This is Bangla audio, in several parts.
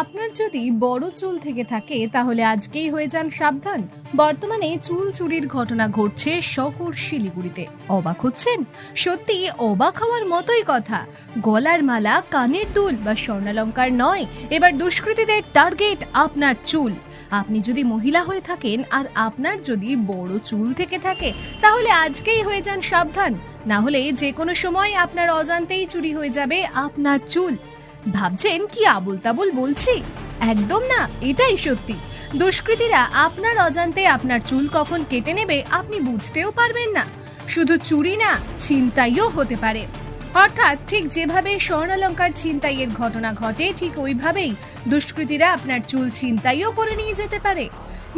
আপনার যদি বড় চুল থেকে থাকে, তাহলে আজকেই হয়ে যান সাবধান। বর্তমানে চুল চুরির ঘটনা ঘটছে শহর শিলিগুড়িতে। অবাক হচ্ছেন? সত্যি অবাক হওয়ার মতোই কথা। গলার মালা, কানের দুল বা স্বর্ণালঙ্কার নয়, এবার দুষ্কৃতীদের টার্গেট আপনার চুল। আপনি যদি মহিলা হয়ে থাকেন আর আপনার যদি বড় চুল থেকে থাকে, তাহলে আজকেই হয়ে যান সাবধান। না হলে যে কোনো সময় আপনার অজান্তেই চুরি হয়ে যাবে আপনার চুল। ভাবছেন কি আবুল তাবুল বলছি? একদম না, এটাই সত্যি। দুষ্কৃতীরা আপনার অজান্তে আপনার চুল কখন কেটে নেবে আপনি বুঝতেও পারবেন না। শুধু চুরি না, ছিনতাইও হতে পারে। অর্থাৎ ঠিক যেভাবে স্বর্ণালঙ্কার ছিনতাইয়ের ঘটনা ঘটে, ঠিক ওইভাবেই দুষ্কৃতীরা আপনার চুল ছিনতাইও করে নিয়ে যেতে পারে।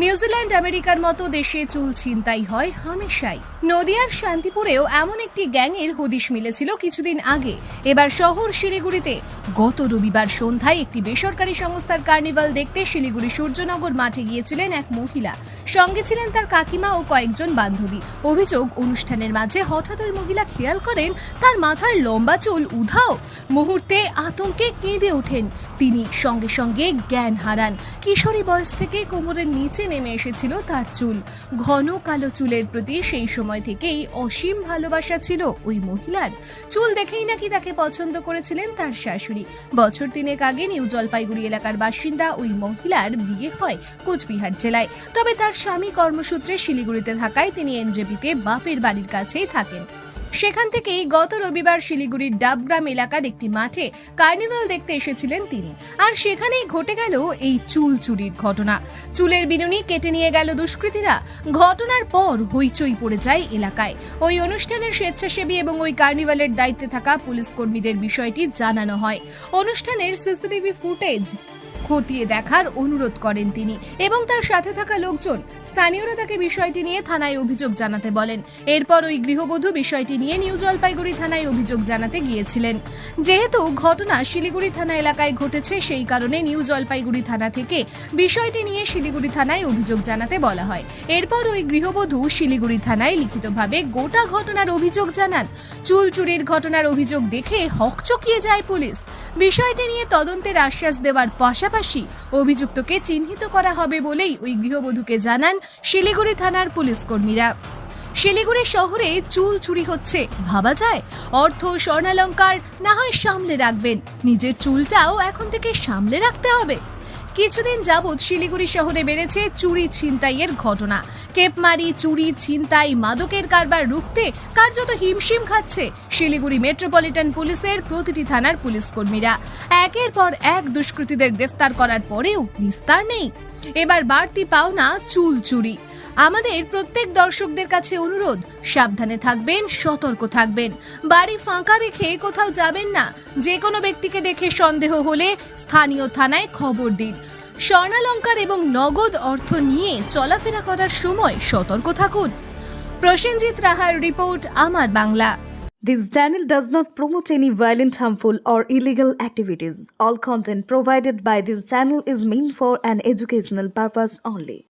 নিউজিল্যান্ড আমেরিকার মতো দেশে চুল ছিনতাই হয় হামেশাই। নদিয়ার শান্তিপুরেও এমন একটি গ্যাংয়ের হদিশ মিলেছিল কিছুদিন আগে। এবার শহর শিলিগুড়িতে। গত রবিবার সন্ধ্যায় একটি বেসরকারি সংস্থার কার্নিভাল দেখতে শিলিগুড়ি সূর্যনগর মাঠে গিয়েছিলেন এক মহিলা। সঙ্গে ছিলেন তার কাকিমা ও কয়েকজন বান্ধবী। অভিযোগ, অনুষ্ঠানের মাঝে হঠাৎ ওই মহিলা খেয়াল করেন, তার মাথার লম্বা চুল উধাও। মুহূর্তে আতঙ্কে কেঁদে ওঠেন। তিনি সঙ্গে সঙ্গে জ্ঞান হারান। কিশোরী বয়স থেকে কোমরের নিচে নেমে এসেছিল তার চুল। ঘন কালো চুলের প্রতি সেই সময় থেকেই অসীম ভালোবাসা ছিল ওই মহিলার। চুল দেখেই নাকি তাকে পছন্দ করেছিলেন তার শাশুড়ি। বছর তিনেক আগে নিউ জলপাইগুড়ি এলাকার বাসিন্দা ওই মহিলার বিয়ে হয় কোচবিহার জেলায়। তবে তার স্বামী কর্মসূত্রে শিলিগুড়িতে থাকায় তিনি এনজেপিতে বাপের বাড়ির কাছেই থাকেন। সেখান থেকেই গত রবিবার শিলিগুড়ির ডাবগ্রাম এলাকার একটি মাঠে কার্নিভাল দেখতে এসেছিলেন তিনি। আর সেখানেই ঘটে গেল এই চুল চুরির ঘটনা। চুলের বিনুনি কেটে নিয়ে গেল দুষ্কৃতীরা। ঘটনার পর হইচই পড়ে যায় এলাকায়। ওই অনুষ্ঠানের স্বেচ্ছাসেবী এবং ওই কার্নিভালের দায়িত্বে থাকা পুলিশ কর্মীদের বিষয়টি জানানো হয়। অনুষ্ঠানের সিসিটিভি ফুটেজ খতিয়ে দেখার অনুরোধ করেন তিনি এবং তার সাথে থাকা লোকজন স্থানীয়রা তাকে বিষয়টি নিয়ে থানায় অভিযোগ জানাতে বলেন। এরপর ওই গৃহবধূ বিষয়টি নিয়ে নিউ জলপাইগুড়ি থানায় অভিযোগ জানাতে গিয়েছিলেন। যেহেতু ঘটনা শিলিগুড়ি থানা এলাকায় ঘটেছে, সেই কারণে নিউ জলপাইগুড়ি থানা থেকে বিষয়টি নিয়ে শিলিগুড়ি থানায় অভিযোগ জানাতে বলা হয়। এরপর ওই গৃহবধূ শিলিগুড়ি থানায় লিখিতভাবে গোটা ঘটনার অভিযোগ জানান। চুল চুরির ঘটনার অভিযোগ দেখে হকচকিয়ে যায় পুলিশ। বিষয়টি নিয়ে তদন্তের আশ্বাস দেওয়ার পাশাপাশি অভিযুক্তকে চিহ্নিত করা হবে বলেই ওই গৃহবধূকে জানান শিলিগুড়ি থানার পুলিশ কর্মীরা। শিলিগুড়ি শহরে চুল চুরি হচ্ছে, ভাবা যায়? অর্থ, স্বর্ণালঙ্কার না হয় সামলে রাখবেন। নিজের চুলটাও এখন থেকে সামলে রাখতে হবে। কিছুদিন যাবৎ শিলিগুড়ি শহরে বেড়েছে চুরি ছিনতাইয়ের ঘটনা। কেপমারি, চুরি, ছিনতাই, মাদকের কারবার রুখতে কার্যত হিমশিম খাচ্ছে শিলিগুড়ি মেট্রোপলিটন পুলিশের প্রতিটি থানার পুলিশ কর্মীরা একের পর এক দুষ্কৃতীদের গ্রেফতার করার পরেও নিস্তার নেই। এবার বাড়তি পাওনা চুল চুরি। আমাদের প্রত্যেক দর্শকদের কাছে অনুরোধ সাবধানে থাকবেন সতর্ক থাকবেন। বাড়ি ফাঁকা রেখে কোথাও যাবেন না। যে কোনো ব্যক্তিকে দেখে সন্দেহ হলে স্থানীয় থানায় খবর দিন। স্বর্ণালঙ্কার এবং নগদ অর্থ নিয়ে চলাফেরা করার সময় সতর্ক থাকুন। প্রসেনজিৎ রাহার রিপোর্ট আমার Bangla. This channel does not promote any violent, harmful, or illegal activities. All content provided by this channel is meant for an educational purpose only.